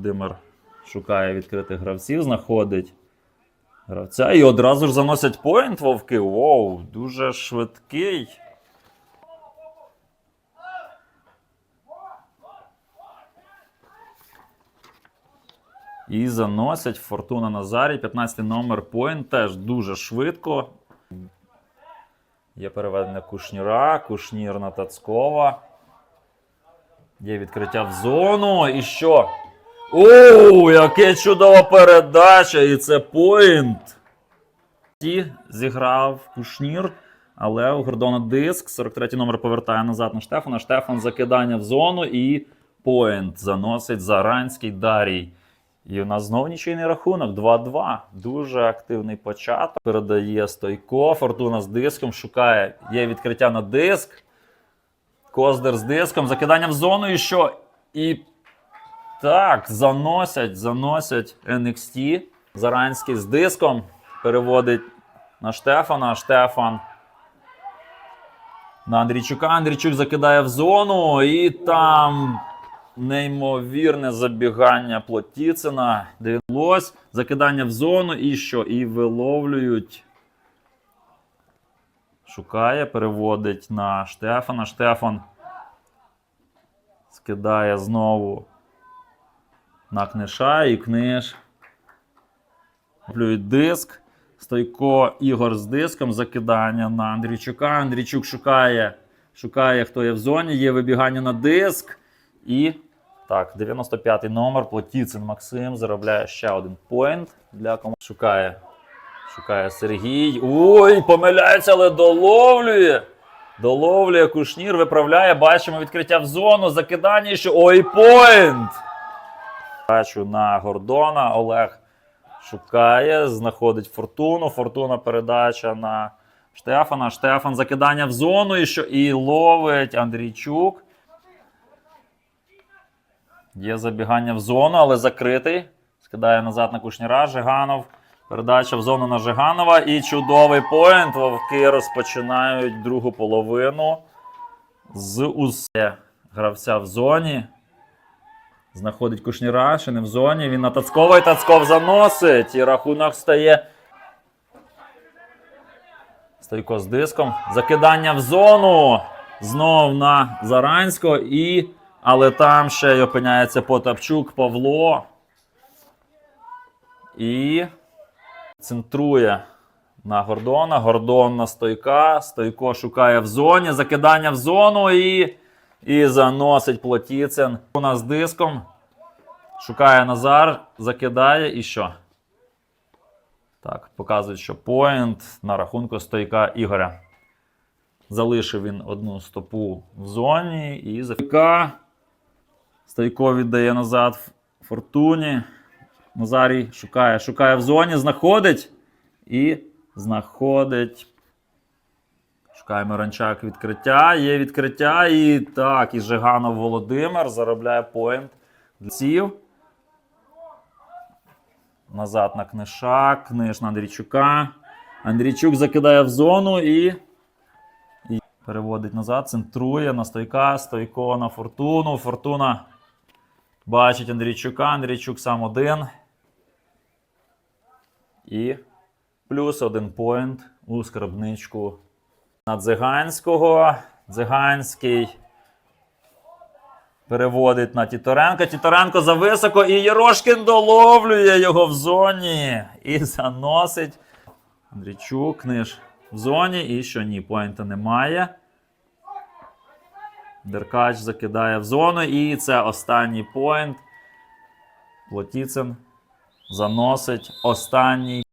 Володимир шукає відкритих гравців, знаходить гравця і одразу ж заносять поінт вовки. Воу, дуже швидкий. І заносять Фортуна Назарій. 15 номер поінт теж дуже швидко. Є переведення Кушніра, Кушнір на Тацкова. Є відкриття в зону. І що? Оу, яке чудова передача! І це поінт. Ті зіграв Кушнір, але у Гордона диск. 43-й номер повертає назад на Штефана. Штефан закидання в зону і поінт заносить Заранський Дарій. І у нас знову нічийний рахунок 2-2. Дуже активний початок. Передає Стойко. Фортуна з диском шукає. Є відкриття на диск. Коздер з диском. Закидання в зону і що? І так, заносять, заносять NXT. Заранський з диском. Переводить на Штефана. Штефан. На Андрійчука. Андрійчук закидає в зону. І там неймовірне забігання Плотіцина. Дивилось. Закидання в зону. І що? І виловлюють. Шукає, переводить на Штефана. Штефан скидає знову на книша і книж. Плюють диск. Стойко Ігор з диском. Закидання на Андрійчука. Андрійчук шукає, шукає, хто є в зоні. Є вибігання на диск. І так, 95-й номер. Плотіцин Максим заробляє ще один поінт для команди. Шукає. Шукає Сергій. Ой, помиляється, але доловлює. Доловлює Кушнір, виправляє. Бачимо відкриття в зону. Закидання. Що... Ой, поінт! Бачу на Гордона. Олег шукає, знаходить фортуну. Фортуна передача на Штефана. Штефан закидання в зону. І, що... і ловить Андрійчук. Є забігання в зону, але закритий. Скидає назад на Кушніра. Жиганов. Передача в зону на Жиганова. І чудовий поінт. Вовки розпочинають другу половину. З усе гравця в зоні. Знаходить Кушніра, ще не в зоні. Він на Тацков заносить. І рахунок стає. Стойко з диском. Закидання в зону. Знов на Заранського. І. Але там ще й опиняється Потапчук Павло. І центрує на Гордона. Гордон на стойка. Стойко шукає в зоні. Закидання в зону і, і заносить Плотіцин. У нас диском. Шукає Назар, закидає і що? Так, показують, що поінт на рахунку стойка Ігоря. Залишив він одну стопу в зоні і зафіка. Стойко віддає назад Фортуні. Назарій шукає, шукає в зоні, знаходить і знаходить. Шукає Миранчак відкриття. Є відкриття. І так, і Жиганов Володимир заробляє поінт. Сів. Назад на книша. Книж на Андрійчука. Андрійчук закидає в зону і. і переводить назад, центрує на стойка. Стойко на фортуну. Фортуна бачить Андрійчука. Андрійчук сам один. І плюс один поінт у скарбничку на Дзиганського. Дзиганський переводить на Тіторенка. Тіторенко зависоко і Єрошкін доловлює його в зоні. І заносить. Андрійчук книж в зоні. І що ні, поінта немає. Деркач закидає в зону. І це останній поінт. Плотіцин заносить останній